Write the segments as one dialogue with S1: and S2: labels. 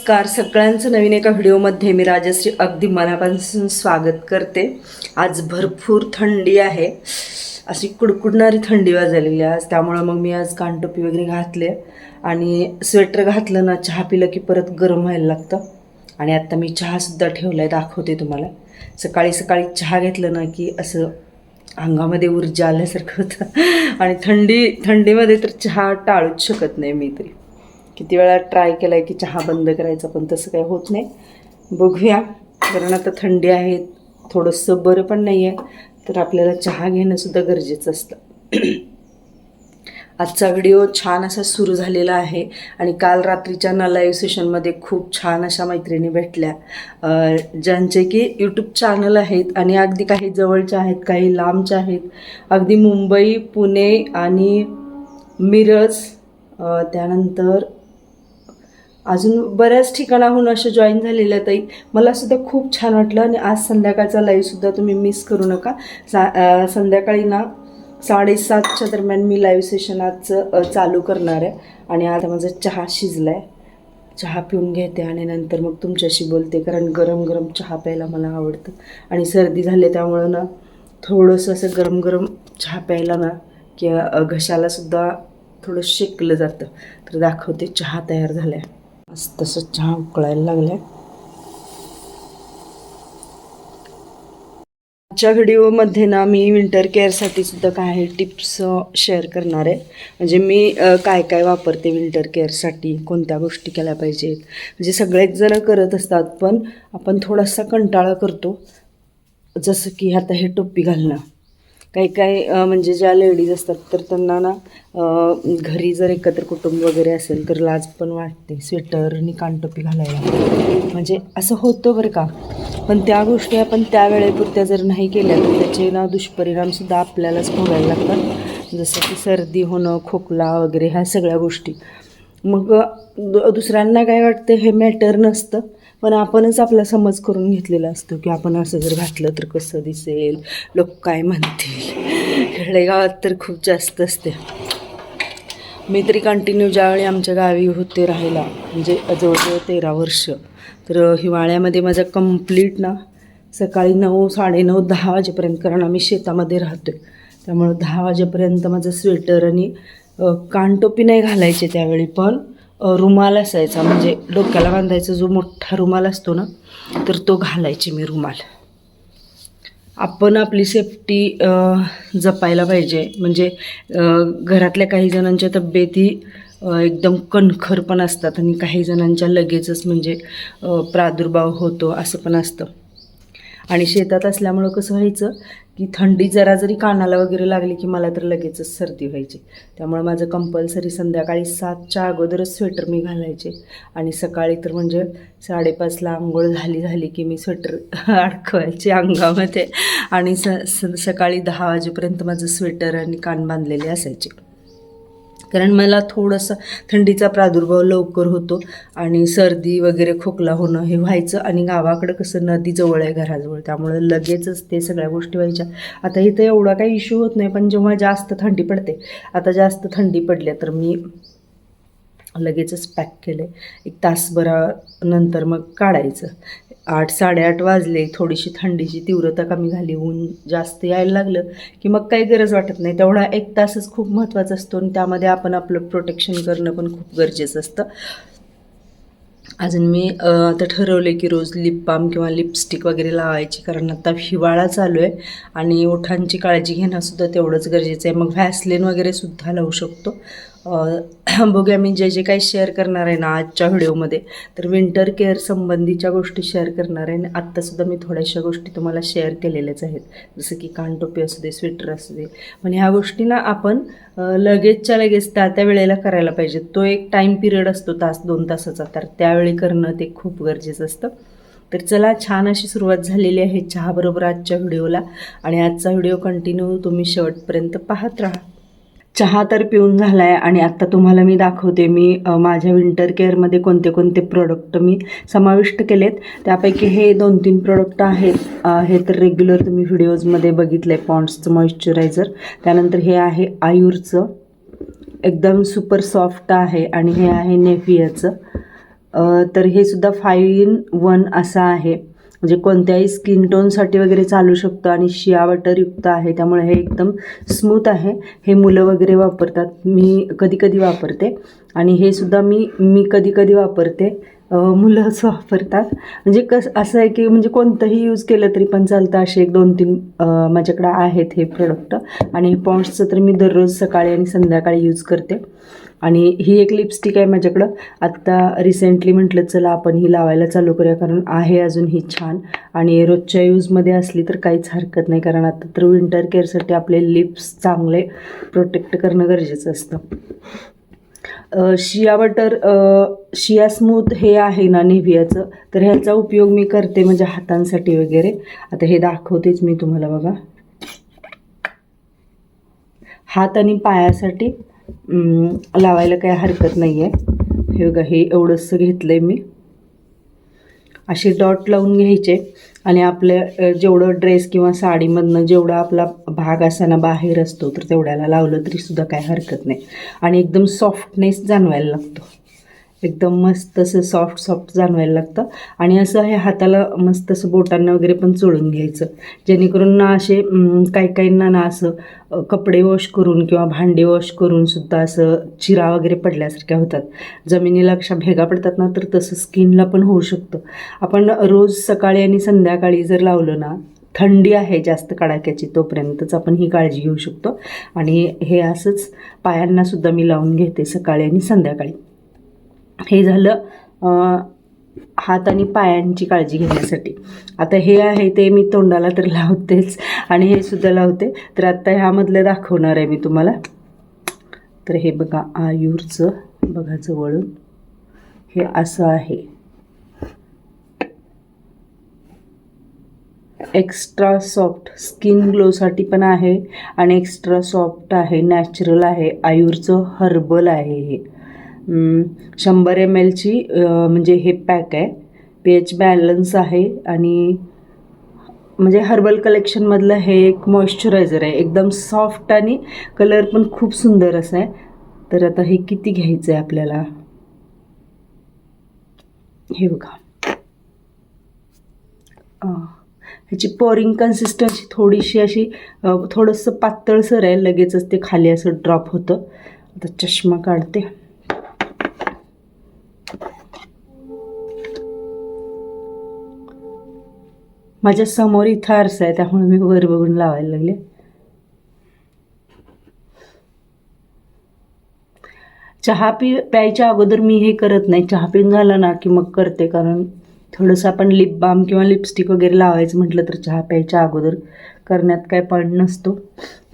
S1: नमस्कार. सगळ्यांचं नवीन एका व्हिडिओमध्ये मी राजश्री अगदी मनापासून स्वागत करते. आज भरपूर थंडी आहे. अशी कुडकुडणारी थंडी वाजलेली आहे. आज त्यामुळं मग मी आज कानटोपी वगैरे घातले आणि स्वेटर घातलं ना चहा पिलं की परत गरम व्हायला लागतं. आणि आत्ता मी चहासुद्धा ठेवला आहे दाखवते तुम्हाला. सकाळी सकाळी चहा घेतलं ना की असं अंगामध्ये ऊर्जा आल्यासारखं होतं. आणि थंडी थंडीमध्ये तर चहा टाळूच शकत नाही मी तरी. किती वेळा ट्राय केला आहे की चहा बंद करायचा पण तसं काही होत नाही. बघूया. कारण आता थंडी आहे थोडंसं बरं पण नाही आहे तर आपल्याला चहा घेणंसुद्धा गरजेचं असतं. आजचा व्हिडिओ छान असा सुरू झालेला आहे. आणि काल रात्रीच्या ना लाईव्ह सेशनमध्ये खूप छान अशा मैत्रिणी भेटल्या. ज्यांचे की यूट्यूब चॅनल आहेत आणि अगदी काही जवळच्या आहेत काही लांबच्या आहेत. अगदी मुंबई पुणे आणि मिरज. त्यानंतर अजून बऱ्याच ठिकाणाहून अशा जॉईन झालेल्या ताई मला सुद्धा खूप छान वाटलं आणि आज संध्याकाळचा लाईव्हसुद्धा तुम्ही मिस करू नका. सा संध्याकाळी ना साडेसातच्या दरम्यान मी लाईव्ह सेशन आजचं चालू करणार आहे. आणि आता माझा चहा शिजला आहे चहा पिऊन घेते आणि नंतर मग तुमच्याशी बोलते कारण गरम गरम चहा प्यायला मला आवडतं. आणि सर्दी झाली त्यामुळं ना थोडंसं असं गरम गरम चहा प्यायला ना की घशालासुद्धा थोडं शेकलं जातं. तर दाखवते चहा तयार झाला आहे मस्त तसं चहा उकळायला लागलाय. आजच्या व्हिडिओमध्ये ना मी विंटर केअरसाठी सुद्धा काही टिप्स शेअर करणार आहे. म्हणजे मी काय काय वापरते विंटर केअरसाठी कोणत्या गोष्टी केल्या पाहिजेत? म्हणजे सगळेच जण करत असतात पण आपण थोडासा कंटाळा करतो. जसं की आता हे टोपी घालणं. काही काही म्हणजे ज्या लेडीज असतात तर त्यांना ना घरी जर एकत्र कुटुंब वगैरे असेल तर लाज पण वाटते. स्वेटर आणि कानटोपी घालायला. म्हणजे असं होतं बरं का. पण त्या गोष्टी आपण त्या वेळेपुरत्या जर नाही केल्या तर त्याचे ना दुष्परिणामसुद्धा आपल्यालाच भोगायला लागतात. जसं की सर्दी होणं खोकला वगैरे ह्या सगळ्या गोष्टी. मग दुसऱ्यांना काय वाटतं हे मॅटर नसतं. पण आपणच आपला समज करून घेतलेला असतो की आपण असं जर घातलं तर कसं दिसेल? लोक काय म्हणतील? खेडेगावात तर खूप जास्त असते. मी तरी कंटिन्यू ज्यावेळी आमच्या गावी होते राहायला म्हणजे जवळजवळ तेरा वर्ष तर हिवाळ्यामध्ये माझा कंप्लीट ना सकाळी नऊ साडेनऊ दहा वाजेपर्यंत कारण आम्ही शेतामध्ये राहतो त्यामुळं दहा वाजेपर्यंत माझं स्वेटर आणि कानटोपी नाही घालायचे त्यावेळी पण. रुमाल असायचा. म्हणजे डोक्याला बांधायचा जो मोठा रुमाल असतो ना तर तो घालायची मी रुमाल. आपण आपली सेफ्टी जपायला पाहिजे. म्हणजे घरातल्या काही जणांच्या तब्येती एकदम कणखर पण असतात आणि काही जणांच्या लगेचच म्हणजे प्रादुर्भाव होतो असं पण असतं. आणि शेतात असल्यामुळं कसं व्हायचं की थंडी जरा जरी कानाला वगैरे लागली की मला तर लगेचच सर्दी व्हायची. त्यामुळे माझं कंपल्सरी संध्याकाळी सातच्या अगोदरच स्वेटर मी घालायचे. आणि सकाळी तर म्हणजे साडेपाचला आंघोळ झाली झाली की मी स्वेटर अडकवायचे अंगामध्ये. आणि स स सकाळी दहा वाजेपर्यंत माझं स्वेटर आणि कान बांधलेले असायचे. कारण मला थोडंसं थंडीचा प्रादुर्भाव लवकर होतो आणि सर्दी वगैरे खोकला होणं हे व्हायचं आणि गावाकडं कसं नदी जवळ आहे घराजवळ. त्यामुळे लगेचच ते सगळ्या गोष्टी व्हायच्या. आता इथं एवढा काही इश्यू होत नाही पण जेव्हा जास्त थंडी पडते आता जास्त थंडी पडल्या तर मी लगेचच पॅक केलं एक तासभरानंतर मग काढायचं. आठ साडेआठ वाजले थोडीशी थंडीची तीव्रता कमी झाली ऊन जास्त यायला लागलं की मग काही गरज वाटत नाही. तेवढा एक तासच खूप महत्त्वाचा असतो आणि त्यामध्ये आपण आपलं प्रोटेक्शन करणं पण खूप गरजेचं असतं. अजून मी आता ठरवले की रोज लिप बाम किंवा लिपस्टिक वगैरे लावायची कारण आता हिवाळा चालू आहे आणि ओठांची काळजी घेणंसुद्धा तेवढंच गरजेचं आहे. मग व्हॅसलिन वगैरे सुद्धा लावू शकतो. बघूया मी जे जे काही शेअर करणार आहे ना आजच्या व्हिडिओमध्ये तर विंटर केअर संबंधीच्या गोष्टी शेअर करणार आहे. आणि आत्तासुद्धा मी थोड्याशा गोष्टी तुम्हाला शेअर केलेल्याच आहेत. जसं की कानटोपी असू दे स्वेटर असू दे. पण ह्या गोष्टी ना आपण लगेचच्या लगेच त्या त्या वेळेला करायला पाहिजे तो एक टाईम पिरियड असतो तास दोन तासाचा. तर त्यावेळी करणं ते खूप गरजेचं असतं. तर चला छान अशी सुरुवात झालेली आहे चहाबरोबर आजच्या व्हिडिओला आणि आजचा व्हिडिओ कंटिन्यू तुम्ही शेवटपर्यंत पाहत राहा. चहा तर पिऊन झाला आहे आणि आत्ता तुम्हाला मी दाखवते मी माझ्या विंटर केअरमध्ये कोणते कोणते प्रोडक्ट मी समाविष्ट केलेत. त्यापैकी हे दोन तीन प्रोडक्ट आहेत. हे तर रेग्युलर तुम्ही व्हिडिओजमध्ये बघितलं आहे पॉन्ड्सचं मॉइश्चरायझर त्यानंतर हे आहे आयुरचं. एकदम सुपर सॉफ्ट आहे आणि हे आहे नेफियाचं तर हे सुद्धा फाईन इन वन असं आहे. म्हणजे कोणत्याही स्किन टोनसाठी वगैरे चालू शकतो आणि शिया बटरयुक्त आहे त्यामुळे हे एकदम स्मूथ आहे. हे मुलं वगैरे वापरतात मी कधी कधी वापरते. आणि हे सुद्धा मी मी कधी कधी वापरते. मुलं मुलंच वापरतात. म्हणजे कस असं आहे की म्हणजे कोणतंही यूज केलं तरी पण चालतं असे एक दोन तीन माझ्याकडं आहेत हे प्रोडक्ट आणि पॉन्ड्सचं तर मी दररोज सकाळी आणि संध्याकाळी यूज करते. आणि ही एक लिपस्टिक आहे माझ्याकडं. आत्ता रिसेंटली म्हटलं चला आपण ही लावायला चालू करूया कारण आहे अजून ही छान. आणि रोजच्या यूजमध्ये असली तर काहीच हरकत नाही कारण आता तर विंटर केअरसाठी आपले लिप्स चांगले प्रोटेक्ट करणं गरजेचं असतं. शिया बटर शिया स्मूथ हे आहे ना नेव्हियाचं. तर ह्याचा उपयोग मी करते म्हणजे हातांसाठी वगैरे. आता हे दाखवतेच मी तुम्हाला बघा. हात आणि पायासाठी लावायला काही हरकत नाही आहे हे बघा हे एवढंसं घेतलं आहे मी. असे डॉट लावून घ्यायचे आणि आपल्या जेवढं ड्रेस किंवा साडीमधनं जेवढा आपला भाग असताना बाहेर असतो तर तेवढ्याला लावलं तरी सुद्धा काही हरकत नाही. आणि एकदम सॉफ्टनेस जाणवायला लागतो. एकदम मस्त असं सॉफ्ट सॉफ्ट जाणवायला लागतं. आणि असं हे हाताला मस्त असं बोटांना वगैरे पण चोळून घ्यायचं. जेणेकरून ना असे काही काहींना ना असं कपडे वॉश करून किंवा भांडे वॉश करून सुद्धा असं चिरा वगैरे पडल्यासारख्या होतात. जमिनीला अशा भेगा पडतात ना तर तसं स्किनला पण होऊ शकतं. आपण रोज सकाळी आणि संध्याकाळी जर लावलं ना थंडी आहे जास्त कडाक्याची तोपर्यंतच आपण ही काळजी घेऊ शकतो. आणि हे असंच पायांनासुद्धा मी लावून घेते सकाळी आणि संध्याकाळी. हे झालं हात आणि पायांची काळजी घेण्यासाठी. आता हे आहे ते मी तोंडाला तर लावतेच आणि हे सुद्धा लावते. तर आत्ता ह्यामधलं दाखवणार आहे मी तुम्हाला. तर हे बघा आयूरचं बघा जवळून. हे असं आहे. एक्स्ट्रा सॉफ्ट स्किन ग्लोसाठी पण आहे आणि एक्स्ट्रा सॉफ्ट आहे नॅचरल आहे. आयूरचं हर्बल आहे हे. शंभर एम एलची म्हणजे हे पॅक आहे. पी एच बॅलन्स आहे आणि म्हणजे हर्बल कलेक्शनमधलं हे एक मॉइश्चरायझर आहे. एकदम सॉफ्ट आणि कलर पण खूप सुंदर असं आहे. तर आता हे किती घ्यायचं आहे आपल्याला? हे बघा. ह्याची पोरिंग कन्सिस्टन्सी थोडीशी अशी थोडंसं पातळसर आहे. लगेचच ते खाली असं ड्रॉप होतं. आता चष्मा काढते. माझ्यासमोर इथं आरसा आहे त्यामुळे मी वर बघून लावायला लागले. चहा पी प्यायच्या अगोदर मी हे करत नाही. चहा पिऊन झालं ना की मग करते कारण थोडंसं आपण लिप बाम किंवा लिपस्टिक वगैरे लावायचं म्हटलं तर चहा प्यायच्या अगोदर करण्यात काय पॉईंट नसतो.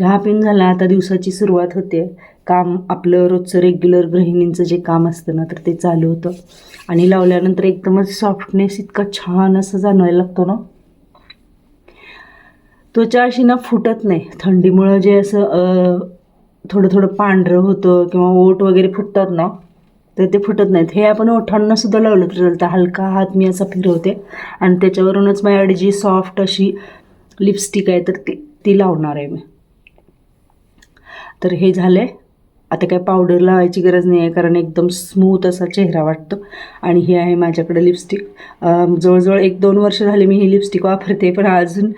S1: चहा पिऊन झाला आता दिवसाची सुरुवात होते. काम आपलं रोजचं रेग्युलर गृहिणींचं जे काम असतं ना तर ते चालू होतं. आणि लावल्यानंतर एकदमच सॉफ्टनेस इतका छान असं जाणवायला लागतो ना. त्वचा अशी ना फुटत नाही. थंडीमुळं जे असं थोडं थोडं पांढरं होतं किंवा ओठ वगैरे फुटतात ना तर ते फुटत नाहीत. हे आपण ओठांना सुद्धा लावलं तर चालतं. हलका हात मी असा फिरवते. आणि त्याच्यावरूनच माझ्याकडे जी सॉफ्ट अशी लिपस्टिक आहे तर ती ती लावणार आहे मी. तर हे झालं आहे आता काय पावडर लावायची गरज नाही आहे कारण एकदम स्मूथ असा चेहरा वाटतो. आणि ही आहे माझ्याकडे लिपस्टिक जवळजवळ एक दोन वर्ष झाले मी ही लिपस्टिक वापरते पण अजून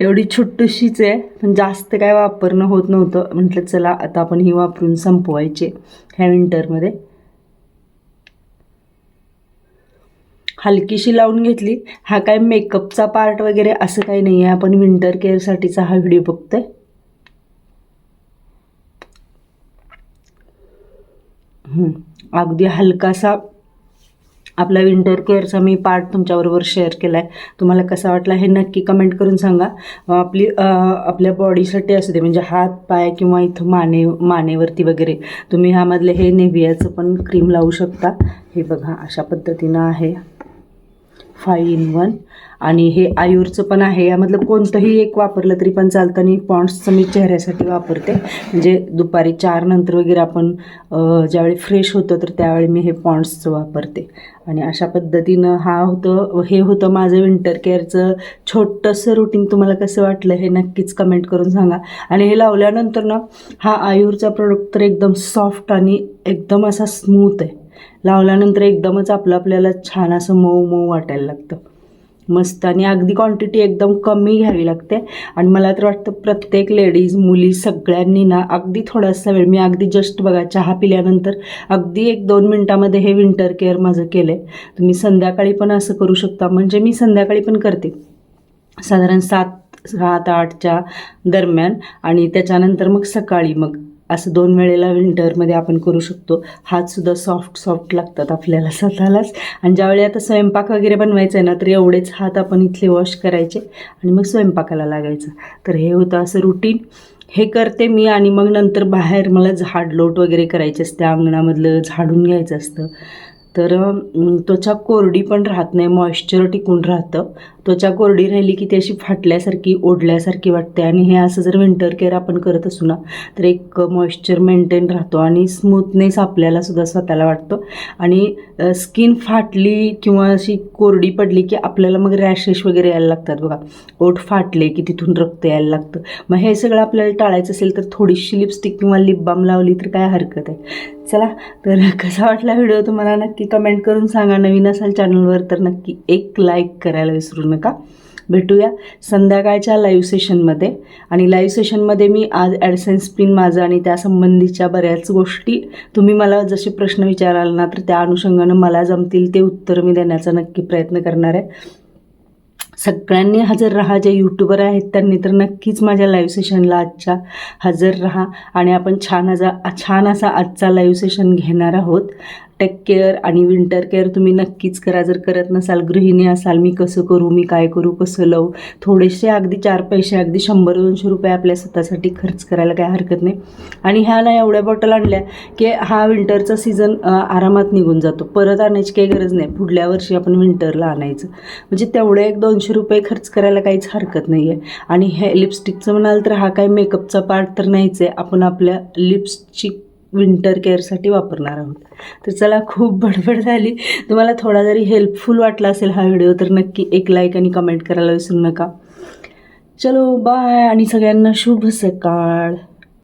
S1: एवढी छोटीशीच आहे. पण जास्त काय वापरणं होत नव्हतं. म्हटलं चला आता आपण ही वापरून संपवायचे ह्या विंटरमध्ये हलकीशी लावून घेतली. हा काय मेकअपचा पार्ट वगैरे असं काही नाही आहे आपण विंटर केअरसाठीचा हा व्हिडिओ बघतोय हं. अगदी हलकासा आपला विंटर केअरचा मी पार्ट तुमच्याबरोबर शेअर केला आहे तुम्हाला कसा वाटला हे नक्की कमेंट करून सांगा. आपली आपल्या बॉडीसाठी असू दे म्हणजे हात पाय किंवा इथं माने मानेवरती वगैरे तुम्ही ह्यामधले हे नेव्हियाचं पण क्रीम लावू शकता. हे बघा अशा पद्धतीनं आहे. फाय इन वन आणि हे आयूरचं पण आहे. यामधलं कोणतंही एक वापरलं तरी पण चालतं आणि पॉन्ड्सचं मी चेहऱ्यासाठी वापरते. म्हणजे दुपारी चार नंतर वगैरे आपण ज्यावेळी फ्रेश होतं तर त्यावेळी मी हे पॉन्ड्सचं वापरते. आणि अशा पद्धतीनं हा होतं हे होतं माझं विंटर केअरचं छोटंसं रुटीन तुम्हाला कसं वाटलं हे नक्कीच कमेंट करून सांगा. आणि हे लावल्यानंतर ना हा आयूरचा प्रोडक्ट तर एकदम सॉफ्ट आणि एकदम असा स्मूथ आहे. लावल्यानंतर एकदमच आपलं आपल्याला छान असं मऊ मऊ वाटायला लागतं. मस्त आणि अगदी क्वांटिटी एकदम कमी घ्यावी लागते. आणि मला तर वाटतं प्रत्येक लेडीज मुली सगळ्यांनी ना अगदी थोडासा वेळ मी अगदी जस्ट बघा चहा पिल्यानंतर अगदी एक दोन मिनटामध्ये हे विंटर केअर माझं केलं आहे तुम्ही संध्याकाळी पण असं करू शकता. म्हणजे मी संध्याकाळी पण करते. साधारण सात सात आठच्या दरम्यान आणि त्याच्यानंतर मग सकाळी मग. असं दोन वेळेला विंटरमध्ये आपण करू शकतो. हातसुद्धा सॉफ्ट सॉफ्ट लागतात आपल्याला स्वतःलाच. आणि ज्यावेळी आता स्वयंपाक वगैरे बनवायचा आहे ना तर एवढेच हात आपण इथले वॉश करायचे आणि मग स्वयंपाकाला लागायचं. तर हे होतं असं रुटीन हे करते मी आणि मग नंतर बाहेर मला झाड लोट वगैरे करायचे असते. अंगणामधलं झाडून घ्यायचं असतं. तर त्वचा कोरडी पण राहत नाही मॉइश्चर टिकून राहतं. त्वचा कोरडी राहिली की ती अशी फाटल्यासारखी ओढल्यासारखी वाटते. आणि हे असं जर विंटर केअर आपण करत असू ना तर एक मॉइश्चर मेंटेन राहतो आणि स्मूथनेस आपल्याला सुद्धा स्वतःला वाटतो. आणि स्किन फाटली किंवा अशी कोरडी पडली की आपल्याला मग रॅशेस वगैरे यायला लागतात बघा. ओठ फाटले की तिथून रक्त यायला लागतं. मग हे सगळं आपल्याला टाळायचं असेल तर थोडीशी लिपस्टिक किंवा लिप बाम लावली तर काय हरकत आहे? चला तर कसा वाटला व्हिडिओ तुम्हाला? नक्की कमेंट करून सांगा. नवीन असाल चॅनलवर तर नक्की एक लाईक करायला विसरू नका. भेटूया. संध्याकाळच्या लाईव्ह सेशनमध्ये आणि लाईव्ह सेशनमध्ये मी आज ॲडसेन्स पिन माझं आणि त्या संबंधीच्या बऱ्याच गोष्टी तुम्ही मला जसे प्रश्न विचाराल ना तर त्या अनुषंगानं मला जमतील ते उत्तर मी देण्याचा नक्की प्रयत्न करणार आहे. सगळ्यांनी हजर राहा. जे यूट्यूबर आहेत त्यांनी तर नक्कीच माझ्या लाईव्ह सेशनला आजच्या हजर राहा. आणि आपण छान असा छान असा आजचा लाईव्ह सेशन घेणार आहोत. टेक केअर आणि विंटर केअर तुम्ही नक्कीच करा. जर करत नसाल गृहिणी असाल मी कसं करू मी काय करू कसं लावू थोडेसे अगदी चार पैसे अगदी शंभर दोनशे रुपये आपल्या स्वतःसाठी खर्च करायला काय हरकत नाही. आणि ह्या ना एवढ्या बॉटल आणल्या की हा विंटरचा सीझन आरामात निघून जातो. परत आणायची काही गरज नाही. पुढल्या वर्षी आपण विंटरला आणायचं. म्हणजे तेवढे एक दोनशे रुपये खर्च करायला काहीच हरकत नाही आहे आणि हे लिपस्टिकचं म्हणाल तर हा काही मेकअपचा पार्ट तर नाहीच आहे. आपण आपल्या लिप्सची विंटर केअरसाठी वापरणार आहोत. तर चला खूप बडबड झाली. तुम्हाला थोडा जरी हेल्पफुल वाटला असेल हा व्हिडिओ तर नक्की एक लाईक आणि कमेंट करायला विसरू नका. चलो बाय आणि सगळ्यांना शुभ सकाळ.